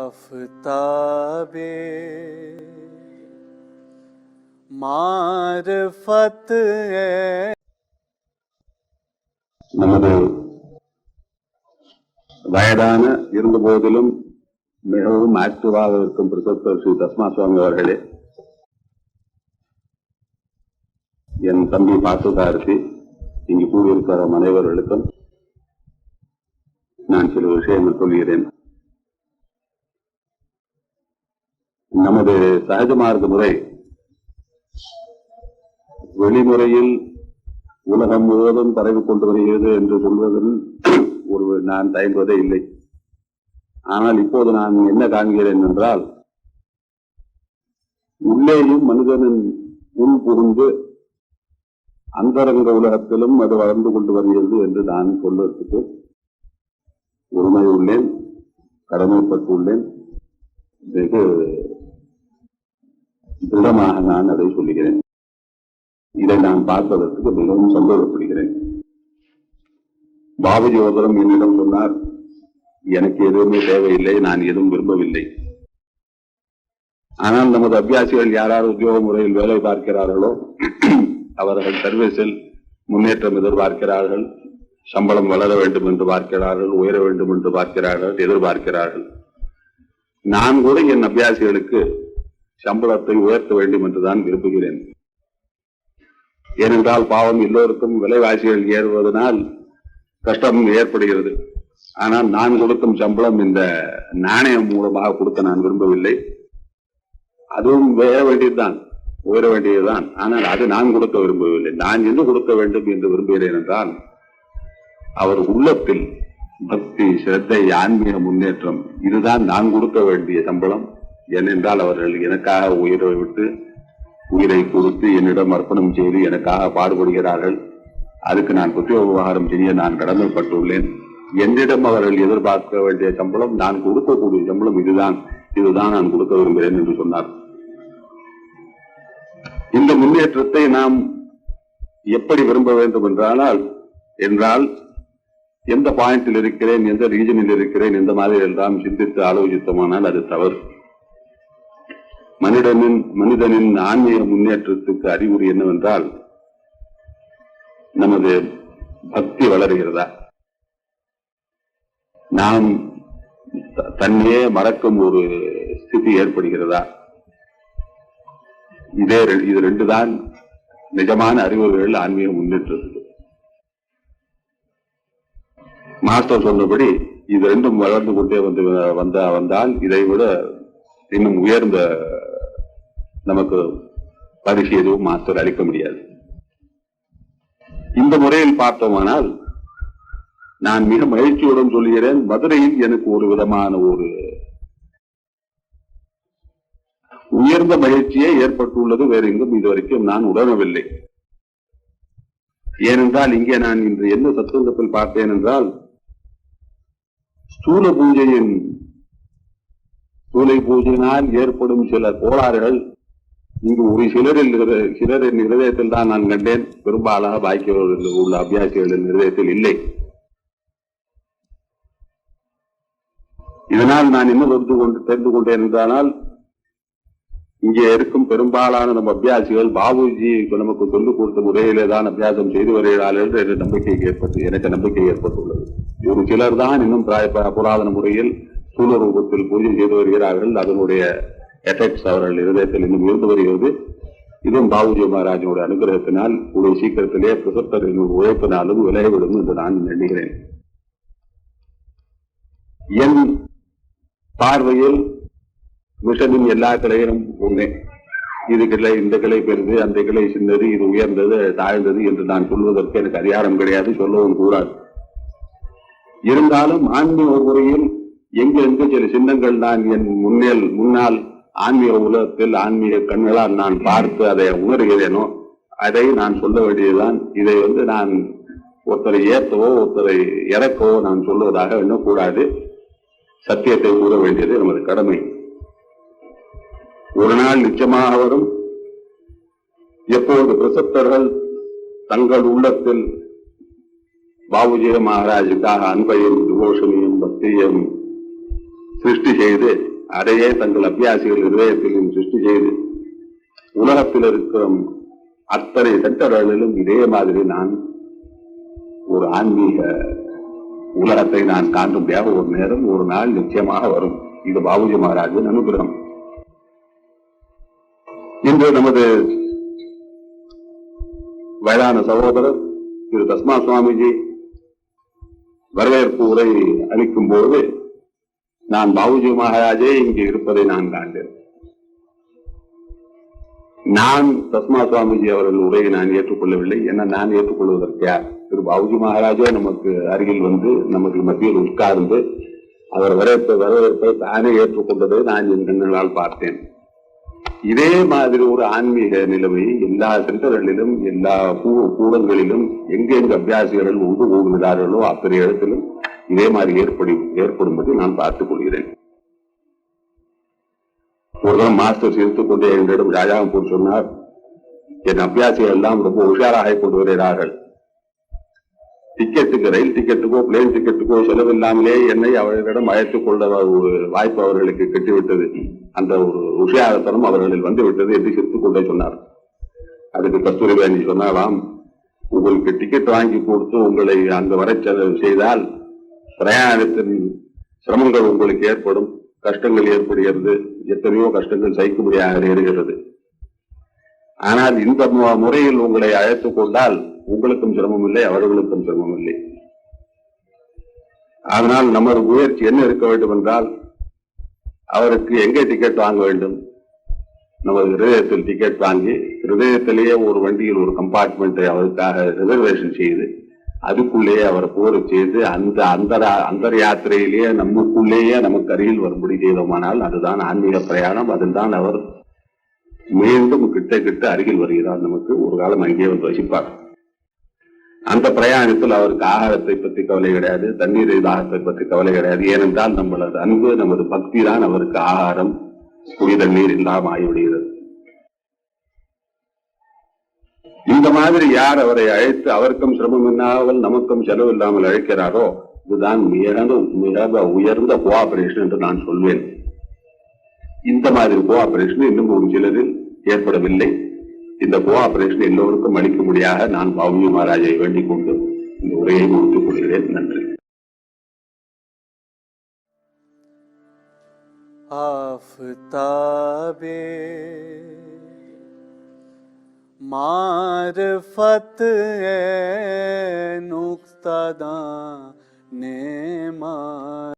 आफताबे मारफत है நமது வயதான இருந்த போதிலும் மிகவும் ஆக்டிவாக இருக்கும் பிரசப்தர் ஸ்ரீ தஸ்மா சுவாமி அவர்களே என் தம்பி பாசுதாரதி இங்கு கூடியிருக்கிற அனைவர்களுக்கும் நான் சில விஷயங்கள் சொல்கிறேன் நமது சகஜ மார்க்க முறை வெளிமுறையில் உலகம் முழுவதும் பரவி கொண்டு வருகிறது என்று சொல்வதில் ஒரு நான் தயங்குவதே இல்லை. ஆனால் இப்போது நான் என்ன காண்கிறேன் என்றால் உள்ளேயும் மனிதனின் உள் புகுந்து அந்தரங்க உலகத்திலும் அது வளர்ந்து கொண்டு வருகிறது என்று நான் சொல்வதற்கு உரிமை உள்ளேன் கடமைப்பட்டுள்ளேன் வெகு திடமாக நான் அதை சொல்லுகிறேன். இதை நான் பார்ப்பதற்கு மிகவும் சந்தோஷப்படுகிறேன். பாபுஜி ஒருத்தரம் என்னிடம் சொன்னார் எனக்கு எதுவுமே தேவையில்லை நான் எதுவும் விரும்பவில்லை. ஆனால் நமது அபியாசிகள் யாரார் உத்தியோக முறையில் வேலை பார்க்கிறார்களோ அவர்கள் சர்வீஸில் முன்னேற்றம் எதிர்பார்க்கிறார்கள். சம்பளம் வளர வேண்டும் என்று பார்க்கிறார்கள் உயர வேண்டும் என்று பார்க்கிறார்கள் எதிர்பார்க்கிறார்கள். நான் கூட என் அபியாசிகளுக்கு சம்பளத்தை உயர்த்த வேண்டும் என்றுதான் விரும்புகிறேன். ஏனென்றால் பாவம் எல்லோருக்கும் விலைவாசிகள் ஏறுவதனால் கஷ்டம் ஏற்படுகிறது. ஆனால் நான் கொடுக்கும் சம்பளம் இந்த நாணயம் மூலமாக கொடுக்க நான் விரும்பவில்லை. அதுவும் உயர வேண்டியதுதான் உயர வேண்டியதுதான். ஆனால் அது நான் கொடுக்க விரும்பவில்லை. நான் என்ன கொடுக்க வேண்டும் என்று விரும்புகிறேன் என்றால் அவர் உள்ளத்தில் பக்தி சிரத்தை ஆன்மீக முன்னேற்றம் இதுதான் நான் கொடுக்க வேண்டிய சம்பளம். ஏனென்றால் அவர்கள் எனக்காக உயிரை விட்டு உயிரை கொடுத்து என்னிடம் அர்ப்பணம் செய்து எனக்காக பாடுபடுகிறார்கள். அதுக்கு நான் புத்திய விவகாரம் செய்ய நான் கடமைப்பட்டுள்ளேன். என்னிடம் அவர்கள் எதிர்பார்க்க வேண்டிய சம்பளம் நான் கொடுக்கக்கூடிய சம்பளம் இதுதான். இதுதான் நான் கொடுக்க விரும்புகிறேன் என்று சொன்னார். இந்த முன்னேற்றத்தை நாம் எப்படி விரும்ப வேண்டும் என்றால் என்றால் எந்த பாயிண்டில் இருக்கிறேன் எந்த ரீஜனில் இருக்கிறேன் எந்த மாதிரி எல்லாம் சிந்தித்து ஆலோசித்தோமானால் அது தவறு. மனிதனின் மனிதனின் ஆன்மீக முன்னேற்றத்துக்கு அறிகுறி என்னவென்றால் நமது பக்தி வளர்கிறதா? நாம் தன்னையே மறக்கும் ஒரு ஸ்திதி ஏற்படுகிறதா? இதே இது ரெண்டு தான் நிஜமான அறிவுகள் ஆன்மீக முன்னேற்றத்துக்கு. மாஸ்டர் சொன்னபடி இது ரெண்டும் வளர்ந்து கொண்டே வந்து வந்த வந்தால் இதை விட இன்னும் உயர்ந்த நமக்கு பரிசு எதுவும் மாஸ்டர் அளிக்க முடியாது. இந்த முறையில் பார்த்தோமானால் நான் மிக மகிழ்ச்சியுடன் சொல்கிறேன் மதுரையில் எனக்கு ஒரு விதமான ஒரு உயர்ந்த மகிழ்ச்சியே ஏற்பட்டுள்ளது வேற எங்கும் இதுவரைக்கும் நான் உணரவில்லை. ஏனென்றால் இங்கே நான் இன்று என்ன சத்துவத்தில் பார்த்தேன் என்றால் ஸ்தூல பூஜையின் சூலை பூஜையினால் ஏற்படும் சில கோளாறுகள் இங்கு ஒரு சிலரில் சிலரின் இருதயத்தில் தான் நான் கண்டேன். பெரும்பாலாக பாக்கியவர்கள் உள்ள அபியாசிகளின் இருதயத்தில் இல்லை. இதனால் நான் என்ன தெரிந்து கொண்டு தெரிந்து கொண்டேன் என்றால் இங்கே இருக்கும் பெரும்பாலான நம்ம அபியாசிகள் பாபுஜி நமக்கு சொல்லிக் கொடுத்த முறையிலே தான் அபியாசம் செய்து வருகிறார்கள் என்று எனக்கு நம்பிக்கை ஏற்பட்டு எனக்கு நம்பிக்கை ஏற்பட்டுள்ளது. ஒரு சிலர் தான் இன்னும் புராதன முறையில் சூழ ரூபத்தில் பூஜை செய்து வருகிறார்கள். அதனுடைய எஃபெக்ட்ஸ் அவர்கள் இருதயத்தில் இன்னும் இருந்து வருகிறது. இதுவும் பாபுஜி மகாராஜனுடைய அனுகிரகத்தினால் ஒரு சீக்கிரத்திலே பிரசப்தரின் உழைப்பினாலும் விலகிவிடும் என்று நான் எண்ணுகிறேன் என் பார்வையில் மிஷனின் எல்லா கிளையிலும் ஒன்றே. இது கிளை இந்த கிளை பெருது அந்த கிளை சின்னது இது உயர்ந்தது தாழ்ந்தது என்று நான் சொல்வதற்கு எனக்கு அதிகாரம் கிடையாது சொல்லவும் கூடாது. இருந்தாலும் ஆன்மீக முறையில் எங்கெங்கு சில சின்னங்கள் நான் என் முன்னேல் முன்னால் ஆன்மீக உலகத்தில் ஆன்மீக கண்களால் நான் பார்த்து அதை உணர்கிறேனோ அதை நான் சொல்ல வேண்டியதுதான். இதை வந்து நான் ஒருத்தரை ஏற்றவோ ஒருத்தரை இறக்கவோ நான் சொல்வதாக எண்ணக்கூடாது. சத்தியத்தை கூற வேண்டியது நமது கடமை. ஒரு நாள் நிச்சயமாக வரும். எப்போது பிரசப்தர்கள் தங்கள் உள்ளத்தில் பாபுஜி மகாராஜுக்காக அன்பையும் டிவோஷனையும் பக்தியையும் சிருஷ்டி செய்து அதையே தங்கள் அபியாசிகள் இதயத்திலும் சிருஷ்டி செய்து உலகத்தில் இருக்கிற அத்தனை சென்டர்களிலும் இதே மாதிரி நான் ஒரு ஆன்மீக உலகத்தை நான் காண்பதாக ஒரு நேரம் ஒரு நாள் நிச்சயமாக வரும். இது பாபுஜி மகாராஜின் அனுகிரகம். இன்று நமது வயதான சகோதரர் திரு தஸ்மா சுவாமிஜி வரவேற்பு உரை அளிக்கும் போது நான் பாபுஜி மகாராஜே இங்கு இருப்பதை நான் காண்டேன். நான் தஸ்மா சுவாமிஜி அவர்கள் உரையை நான் ஏற்றுக்கொள்ளவில்லை. என நான் ஏற்றுக்கொள்வதற்கு யார்? திரு பாபுஜி மகாராஜா நமக்கு அருகில் வந்து நமக்கு மத்தியில் உட்கார்ந்து அவர் வரவேற்ப வரவேற்பை தானே ஏற்றுக்கொண்டதை நான் என் கண்களால் பார்த்தேன். இதே மாதிரி ஒரு ஆன்மீக நிலைமை எல்லா சென்டர்களிலும் எல்லா கூ- கூடங்களிலும் எங்கெங்கு அபியாசிகள் ஒன்று கூடுகிறார்களோ அத்தனை இடத்திலும் இதே மாதிரி ஏற்படி ஏற்படும்படி நான் பார்த்துக் கொள்கிறேன். ஒரு தான் மாஸ்டர் சிரித்துக் கொண்டே என்னிடம் ராஜாங்கப்பூர் சொன்னார் என் அபியாசிகள் எல்லாம் ரொம்ப உஷாராக கொண்டு வருகிறார்கள். டிக்கெட்டுக்கு ரயில் டிக்கெட்டுக்கோ பிளேன் டிக்கெட்டுக்கோ செலவில்லாமலே என்னை அவர்களிடம் அழைத்துக் கொள்ள ஒரு வாய்ப்பு அவர்களுக்கு கட்டிவிட்டது. அந்த ஒரு உஷாரத்தனம் அவர்களில் வந்து விட்டது என்று சிரித்துக் கொண்டே சொன்னார். அதுக்கு கஸ்தூரிபாணி சொன்னாலாம் உங்களுக்கு டிக்கெட் வாங்கி கொடுத்து உங்களை அங்கு வர செய்தால் பிரயாணத்தின் சிரமங்கள் உங்களுக்கு ஏற்படும் கஷ்டங்கள் ஏற்படுகிறது எத்தனையோ கஷ்டங்கள் சகிக்க முடியாத நேருகிறது. ஆனால் இந்த முறையில் உங்களை அழைத்துக் கொண்டால் உங்களுக்கும் சிரமம் இல்லை அவர்களுக்கும் சிரமம் இல்லை அதனால் நமது முயற்சி என்ன இருக்க வேண்டும் என்றால் அவருக்கு எங்கே டிக்கெட் வாங்க வேண்டும்? நமது ஹிருதயத்தில் டிக்கெட் வாங்கி ஹிருதயத்திலேயே ஒரு வண்டியில் ஒரு கம்பார்ட்மெண்ட்டை அவருக்காக ரிசர்வேஷன் செய்து அதுக்குள்ளேயே அவரை போற செய்து அந்த அந்த அந்த யாத்திரையிலேயே நமக்குள்ளேயே நமக்கு அருகில் வரும்படி செய்தோமானால் அதுதான் ஆன்மீக பிரயாணம். அதில்தான் அவர் மீண்டும் கிட்ட கிட்ட அருகில் வருகிறார் நமக்கு. ஒரு காலம் அங்கே வந்து வசிப்பார். அந்த பிரயாணத்தில் அவருக்கு ஆகாரத்தை பற்றி கவலை கிடையாது தண்ணீர் தாகத்தை பற்றி கவலை கிடையாது. ஏனென்றால் நம்மளது அன்பு நமது பக்தி தான் அவருக்கு ஆகாரம். குடி தண்ணீர் இல்லாமல் ஆகிவிடுகிறது. இந்த மாதிரி யார் அவரை அழைத்து அவருக்கும் சிரமம் இல்லாமல் நமக்கும் செலவு இல்லாமல் அழைக்கிறாரோ இதுதான் மிக மிக உயர்ந்த கோஆபரேஷன் என்று நான் சொல்வேன். இந்த மாதிரி கோஆபரேஷன் இன்னும் ஒரு சிலரில் ஏற்படவில்லை. இந்த கோஆபரேஷன் எல்லோருக்கும் அளிக்கும்படியாக நான் பவுனி மகாராஜை வேண்டிக் கொண்டு இந்த உரையை முடித்துக் கொள்கிறேன். நன்றி. ஆஃப்தாபே मारफत नुक्तदा ने मार